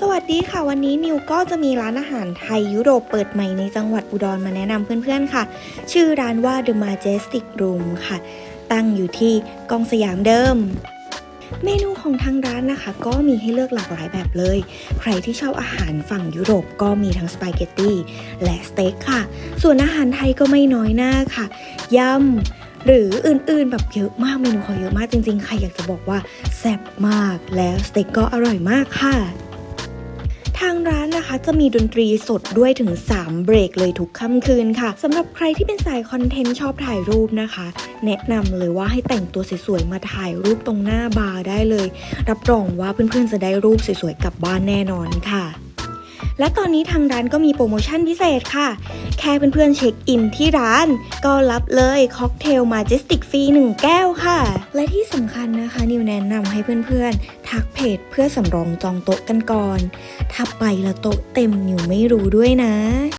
สวัสดีค่ะวันนี้นิวก็จะมีร้านอาหารไทยยุโรปเปิดใหม่ในจังหวัดอุดรมาแนะนำเพื่อนๆค่ะ ชื่อร้านว่า The Majestic Room ค่ะ ตั้งอยู่ที่กองสยามเดิม เมนูของทางร้านนะคะ ก็มีให้เลือกหลากหลายแบบเลย ใครที่ชอบอาหารฝั่งยุโรปก็มีทั้งสปาเกตตี้และสเต็กค่ะ ส่วนอาหารไทยก็ไม่น้อยหน้าค่ะยำหรืออื่นๆแบบเยอะมากเมนูเขาเยอะมากจริงๆ ใครอยากจะบอกว่าแซ่บมากแล้วสเต็กก็อร่อยมากค่ะางร้านนะคะจะมีดนตรีสดด้วยถึง 3 เบรกเลยทุกค่ำคืนค่ะสำหรับใครที่เป็นสายคอนเทนต์ชอบถ่ายรูปนะคะ แนะนำเลยว่าให้แต่งตัวสวยๆมาถ่ายรูปตรงหน้าบาร์ได้เลย รับรองว่าเพื่อนๆจะได้รูปสวยๆกลับบ้านแน่นอนค่ะ และตอนนี้ทางร้านก็มีโปรโมชั่นพิเศษค่ะ แค่เพื่อนๆเช็คอินที่ร้าน ก็รับเลยค็อกเทลมาจิสติกฟรี1แก้วค่ะ และที่สำคัญนะคะ นิวแนะนำให้เพื่อนๆ ทักเพจเพื่อสำรองจองโต๊ะกันก่อน ถ้าไปแล้วโต๊ะเต็มนิวไม่รู้ด้วยนะ